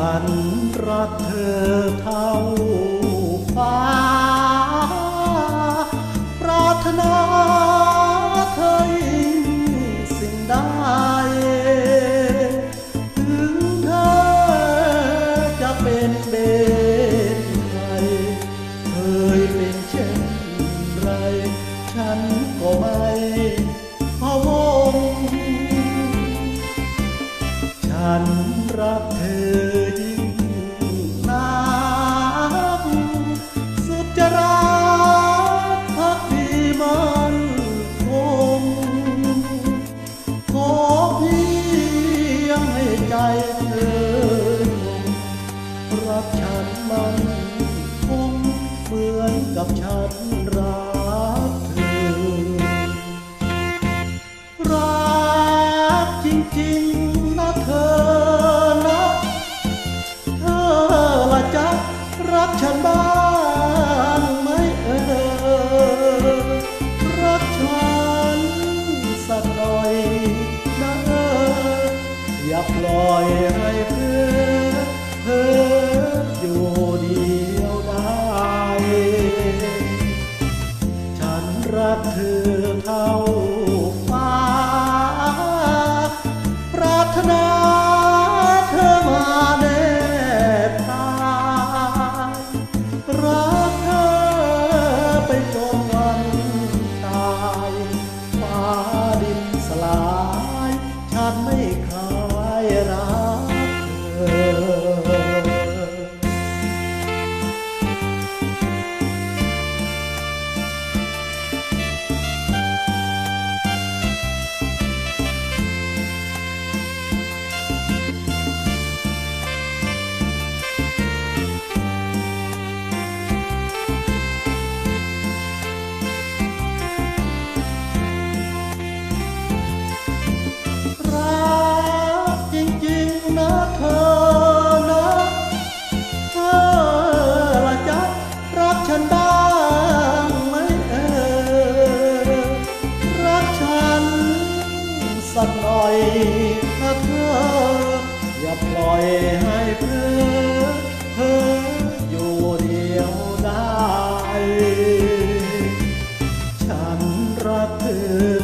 ฉันรักเธอเท่าฟ้า ปรารถนาเธอยิ่งสิ่งใดถึงเธอจะเป็นเบนใครเคยเป็นเช่นไร ฉันก็ไม่พะวงฉันรักเธอ มันคงขอเพียงให้ใจเธอรักฉันมันคงเหมือนกับฉันรักเธอ รักจริงๆนะเธอนะ เธอละจ๊ะรักฉันบ้าง ล่อยให้เพื่อเธออยู่เดียวได้ ฉันรักเธอเท่า ล ปล่อยให้เพื่อเธออยู่เดียวได้ ฉันรักเธอ